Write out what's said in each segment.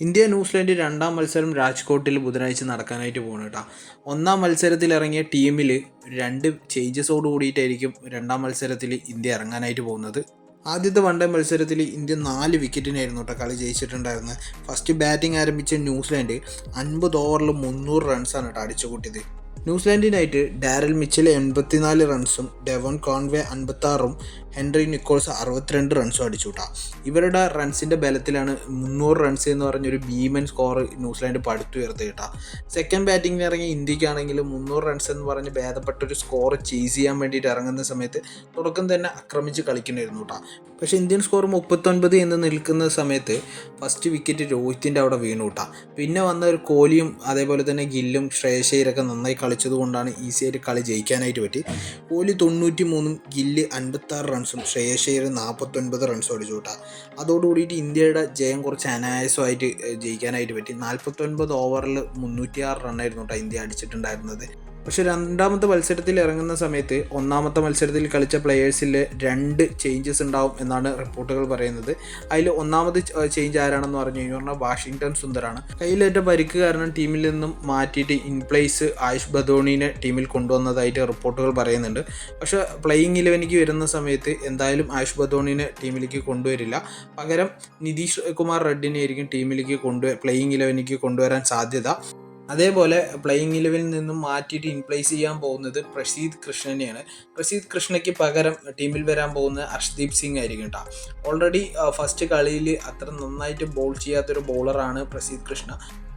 India New Zealand രണ്ടാം മത്സരം രാജ്കോട്ടിൽ ബുധനാഴ്ച നടക്കാനായിട്ട് പോകണം കേട്ടോ. ഒന്നാം മത്സരത്തിൽ ഇറങ്ങിയ ടീമിൽ രണ്ട് ചേഞ്ചസോട് കൂടിയിട്ടായിരിക്കും രണ്ടാം മത്സരത്തിൽ ഇന്ത്യ ഇറങ്ങാനായിട്ട് പോകുന്നത്. ആദ്യത്തെ വൺഡേ മത്സരത്തിൽ ഇന്ത്യ നാല് വിക്കറ്റിനായിരുന്നു കേട്ടോ കളി ജയിച്ചിട്ടുണ്ടായിരുന്നത്. ഫസ്റ്റ് ബാറ്റിംഗ് ആരംഭിച്ച ന്യൂസിലാൻഡ് അൻപത് ഓവറിൽ മുന്നൂറ് റൺസാണ് കേട്ടോ അടിച്ചു കൂട്ടിയത്. ന്യൂസിലാൻഡിനായിട്ട് ഡാരൽ മിച്ചൽ എൺപത്തിനാല് റൺസും ഡെവൺ കോൺവേ അൻപത്താറും ഹെൻറി നിക്കോൾസ് അറുപത്തിരണ്ട് റൺസും അടിച്ചു ഇവരുടെ റൺസിന്റെ ബലത്തിലാണ് മുന്നൂറ് റൺസ് എന്ന് പറഞ്ഞൊരു ഭീമൻ സ്കോർ ന്യൂസിലാൻഡ് പടുത്തുയർത്തി കേട്ടാ സെക്കൻഡ് ബാറ്റിംഗിന് ഇറങ്ങിയ ഇന്ത്യക്കാണെങ്കിൽ മുന്നൂറ് റൺസ് എന്ന് പറഞ്ഞ് ഭേദപ്പെട്ടൊരു സ്കോർ ചേസ് ചെയ്യാൻ വേണ്ടിയിട്ട് ഇറങ്ങുന്ന സമയത്ത് തുടക്കം തന്നെ ആക്രമിച്ച് കളിക്കണമായിരുന്നു കേട്ടോ പക്ഷെ ഇന്ത്യൻ സ്കോർ മുപ്പത്തൊൻപത് എന്ന് നിൽക്കുന്ന സമയത്ത് ഫസ്റ്റ് വിക്കറ്റ് രോഹിത്തിന്റെ അവിടെ വീണു കൂട്ടാ പിന്നെ വന്ന ഒരു കോഹ്ലിയും അതേപോലെ തന്നെ ഗില്ലും ശ്രേഷയിലൊക്കെ നന്നായി കളിച്ചതുകൊണ്ടാണ് ഈസിയായിട്ട് ഈസി കളി ജയിക്കാനായിട്ട് പറ്റി. കോഹ്ലി തൊണ്ണൂറ്റി മൂന്നും ഗില്ല് അൻപത്താറ് റൺസും ശ്രേയസയ്യർ നാൽപ്പത്തൊൻപത് റൺസും അടിച്ചു കൂട്ടാ. അതോടുകൂടിയിട്ട് ഇന്ത്യയുടെ ജയം കുറച്ച് അനായാസമായിട്ട് ജയിക്കാനായിട്ട് പറ്റി. നാൽപ്പത്തൊൻപത് ഓവറിൽ മുന്നൂറ്റിയാറ് റണ്ണായിരുന്നു കേട്ടോ ഇന്ത്യ അടിച്ചിട്ടുണ്ടായിരുന്നത്. പക്ഷേ രണ്ടാമത്തെ മത്സരത്തിൽ ഇറങ്ങുന്ന സമയത്ത് ഒന്നാമത്തെ മത്സരത്തിൽ കളിച്ച പ്ലെയേഴ്സിൽ രണ്ട് ചേഞ്ചസ് ഉണ്ടാവും എന്നാണ് റിപ്പോർട്ടുകൾ പറയുന്നത്. അതിൽ ഒന്നാമത് ചേഞ്ച് ആരാണെന്ന് പറഞ്ഞു കഴിഞ്ഞാൽ വാഷിങ്ടൺ സുന്ദറാണ്. കയ്യിലേറ്റ പരിക്ക് കാരണം ടീമിൽ നിന്നും മാറ്റിയിട്ട് ഇൻപ്ലേസ് ആയുഷ് ബദോണിനെ ടീമിൽ കൊണ്ടുവന്നതായിട്ട് റിപ്പോർട്ടുകൾ പറയുന്നുണ്ട്. പക്ഷേ പ്ലേയിങ് ഇലവനിക്ക് വരുന്ന സമയത്ത് എന്തായാലും ആയുഷ് ബദോണിനെ ടീമിലേക്ക് കൊണ്ടുവരില്ല. പകരം നിതീഷ് കുമാർ റെഡ്ഡിനെ ആയിരിക്കും ടീമിലേക്ക് കൊണ്ടുവരാൻ പ്ലേയിങ് ഇലവനിക്ക് കൊണ്ടുവരാൻ സാധ്യത. അതേപോലെ പ്ലേയിങ് ഇലവിൽ നിന്നും മാറ്റിയിട്ട് ഇൻപ്ലേസ് ചെയ്യാൻ പോകുന്നത് പ്രസീദ് കൃഷ്ണനെയാണ്. പ്രസീദ് കൃഷ്ണയ്ക്ക് പകരം ടീമിൽ വരാൻ പോകുന്നത് അർഷ്ദീപ് സിംഗ് ആയിരിക്കും കേട്ടോ ഓൾറെഡി ഫസ്റ്റ് കളിയിൽ അത്ര നന്നായിട്ട് ബോൾ ചെയ്യാത്തൊരു ബോളറാണ് പ്രസീദ് കൃഷ്ണ.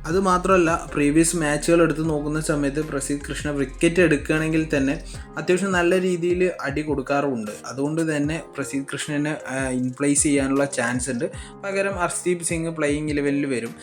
അത് മാത്രമല്ല പ്രീവിയസ് മാച്ചുകൾ എടുത്ത് നോക്കുന്ന സമയത്ത് പ്രസീദ് കൃഷ്ണ വിക്കറ്റ് എടുക്കുകയാണെങ്കിൽ തന്നെ അത്യാവശ്യം നല്ല രീതിയിൽ അടി കൊടുക്കാറുമുണ്ട്. അതുകൊണ്ട് തന്നെ പ്രസീദ് കൃഷ്ണനെ ഇൻപ്ലേസ് ചെയ്യാനുള്ള ചാൻസ് ഉണ്ട്. പകരം അർസ്ദീപ് സിംഗ് പ്ലേയിങ് ഇലവനിൽ വരും.